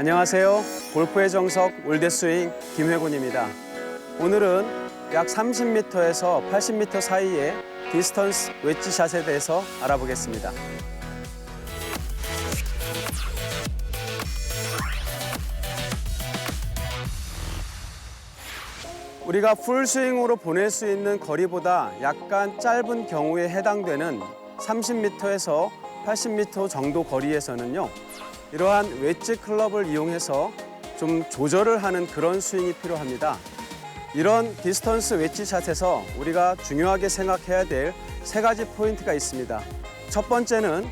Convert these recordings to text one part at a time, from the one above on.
안녕하세요. 골프의 정석 올드스윙 김회곤입니다. 오늘은 약 30m에서 80m 사이의 디스턴스 웨지 샷에 대해서 알아보겠습니다. 우리가 풀스윙으로 보낼 수 있는 거리보다 약간 짧은 경우에 해당되는 30m에서 80m 정도 거리에서는요. 이러한 웨지 클럽을 이용해서 좀 조절을 하는 그런 스윙이 필요합니다. 이런 디스턴스 웨지 샷에서 우리가 중요하게 생각해야 될 세 가지 포인트가 있습니다. 첫 번째는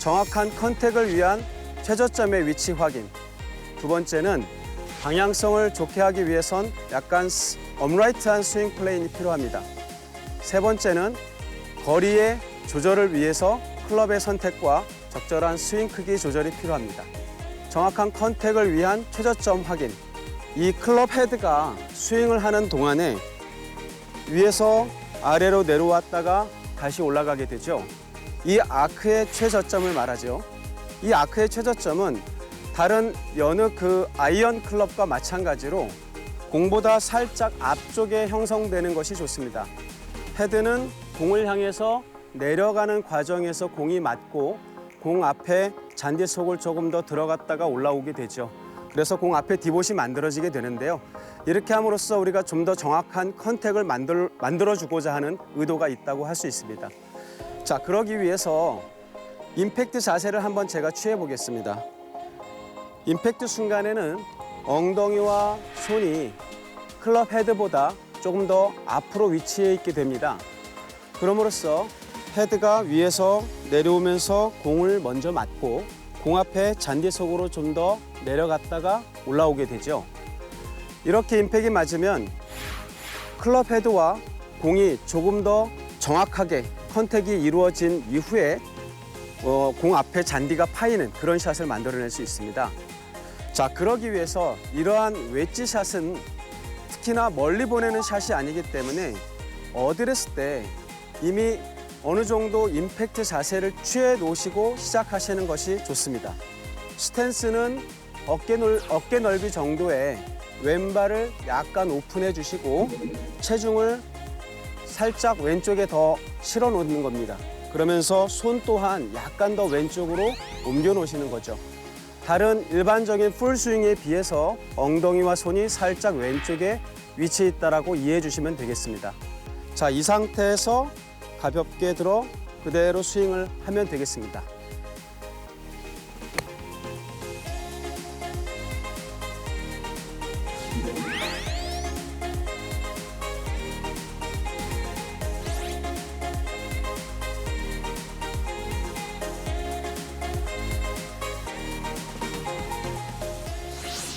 정확한 컨택을 위한 최저점의 위치 확인. 두 번째는 방향성을 좋게 하기 위해선 약간 스- 업라이트한 스윙 플레인이 필요합니다. 세 번째는 거리의 조절을 위해서 클럽의 선택과 적절한 스윙 크기 조절이 필요합니다. 정확한 컨택을 위한 최저점 확인. 이 클럽 헤드가 스윙을 하는 동안에 위에서 아래로 내려왔다가 다시 올라가게 되죠. 이 아크의 최저점을 말하죠. 이 아크의 최저점은 다른 여느 그 아이언 클럽과 마찬가지로 공보다 살짝 앞쪽에 형성되는 것이 좋습니다. 헤드는 공을 향해서 내려가는 과정에서 공이 맞고 공 앞에 잔디 속을 조금 더 들어갔다가 올라오게 되죠. 그래서 공 앞에 디봇이 만들어지게 되는데요. 이렇게 함으로써 우리가 좀 더 정확한 컨택을 만들, 만들어주고자 하는 의도가 있다고 할 수 있습니다. 자, 그러기 위해서 임팩트 자세를 한번 제가 취해 보겠습니다. 임팩트 순간에는 엉덩이와 손이 클럽 헤드보다 조금 더 앞으로 위치해 있게 됩니다. 그럼으로써 헤드가 위에서 내려오면서 공을 먼저 맞고 공 앞에 잔디 속으로 좀 더 내려갔다가 올라오게 되죠. 이렇게 임팩이 맞으면 클럽 헤드와 공이 조금 더 정확하게 컨택이 이루어진 이후에 어, 공 앞에 잔디가 파이는 그런 샷을 만들어낼 수 있습니다. 자, 그러기 위해서 이러한 웨지 샷은 특히나 멀리 보내는 샷이 아니기 때문에 어드레스 때 이미 어느 정도 임팩트 자세를 취해 놓으시고 시작하시는 것이 좋습니다. 스탠스는 어깨, 넓, 어깨 넓이 정도의 왼발을 약간 오픈해 주시고 체중을 살짝 왼쪽에 더 실어 놓는 겁니다. 그러면서 손 또한 약간 더 왼쪽으로 옮겨 놓으시는 거죠. 다른 일반적인 풀스윙에 비해서 엉덩이와 손이 살짝 왼쪽에 위치해 있다라고 이해해 주시면 되겠습니다. 자, 이 상태에서 가볍게 들어 그대로 스윙을 하면 되겠습니다.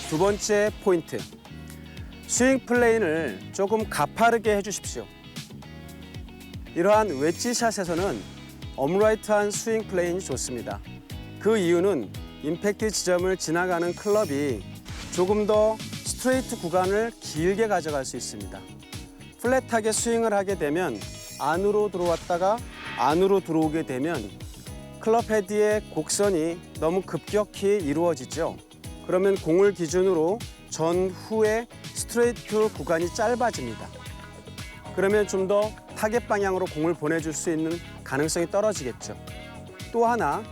두 번째 포인트. 스윙 플레인을 조금 가파르게 해주십시오. 이러한 웨지샷에서는 업라이트한 스윙 플레인이 좋습니다. 그 이유는 임팩트 지점을 지나가는 클럽이 조금 더 스트레이트 구간을 길게 가져갈 수 있습니다. 플랫하게 스윙을 하게 되면 안으로 들어왔다가 안으로 들어오게 되면 클럽 헤드의 곡선이 너무 급격히 이루어지죠. 그러면 공을 기준으로 전후의 스트레이트 구간이 짧아집니다. 그러면 좀더 타겟 방향으로 공을 보내줄 수 있는 가능성이 떨어지겠죠. 또 하나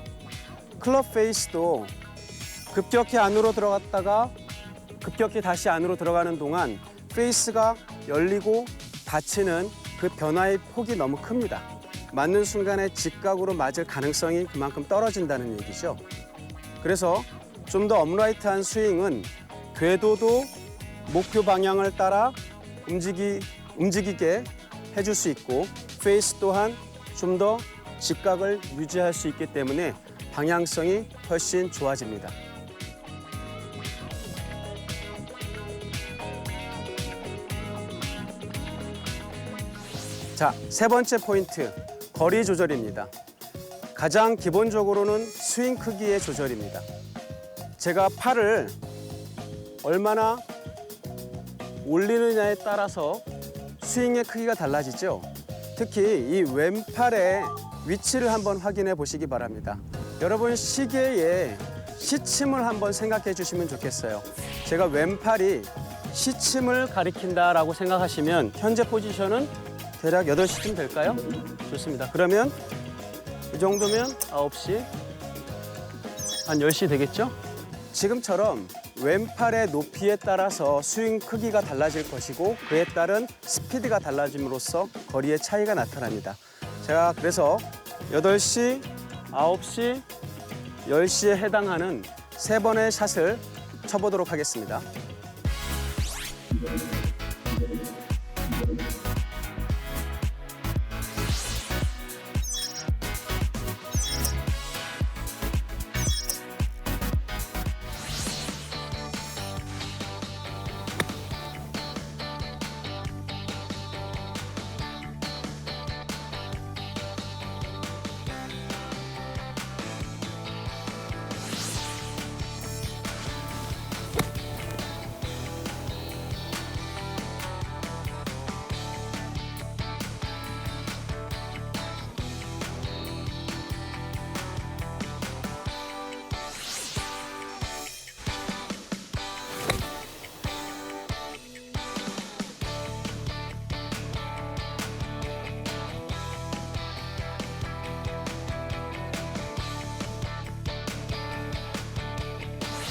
클럽 페이스도 급격히 안으로 들어갔다가 급격히 다시 안으로 들어가는 동안 페이스가 열리고 닫히는 그 변화의 폭이 너무 큽니다. 맞는 순간에 직각으로 맞을 가능성이 그만큼 떨어진다는 얘기죠. 그래서 좀 더 업라이트한 스윙은 궤도도 목표 방향을 따라 움직이, 움직이게 해줄 수 있고 페이스 또한 좀 더 직각을 유지할 수 있기 때문에 방향성이 훨씬 좋아집니다. 자, 세 번째 포인트, 거리 조절입니다. 가장 기본적으로는 스윙 크기의 조절입니다. 제가 팔을 얼마나 올리느냐에 따라서 스윙의 크기가 달라지죠. 특히 이 왼팔의 위치를 한번 확인해 보시기 바랍니다. 여러분 시계에 시침을 한번 생각해 주시면 좋겠어요. 제가 왼팔이 시침을 가리킨다라고 생각하시면 현재 포지션은 대략 8시쯤 될까요? 좋습니다. 그러면 이 정도면 9시, 한 10시 되겠죠? 지금처럼 왼팔의 높이에 따라서 스윙 크기가 달라질 것이고 그에 따른 스피드가 달라짐으로써 거리의 차이가 나타납니다. 제가 그래서 8시, 9시, 10시에 해당하는 세 번의 샷을 쳐보도록 하겠습니다.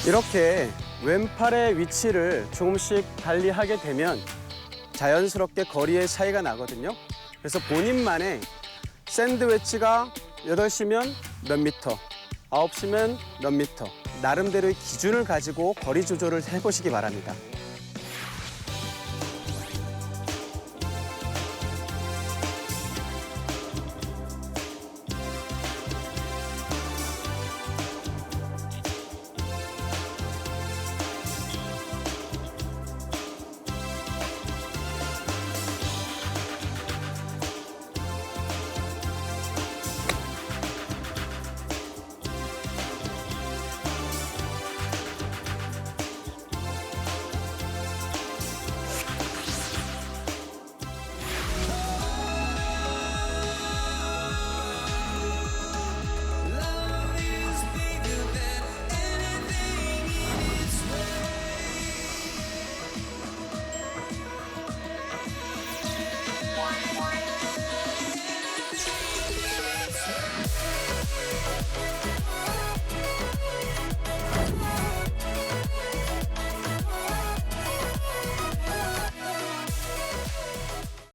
이렇게 왼팔의 위치를 조금씩 달리 하게 되면 자연스럽게 거리의 차이가 나거든요. 그래서 본인만의 샌드웨치가 8시면 몇 미터, 9시면 몇 미터, 나름대로의 기준을 가지고 거리 조절을 해보시기 바랍니다.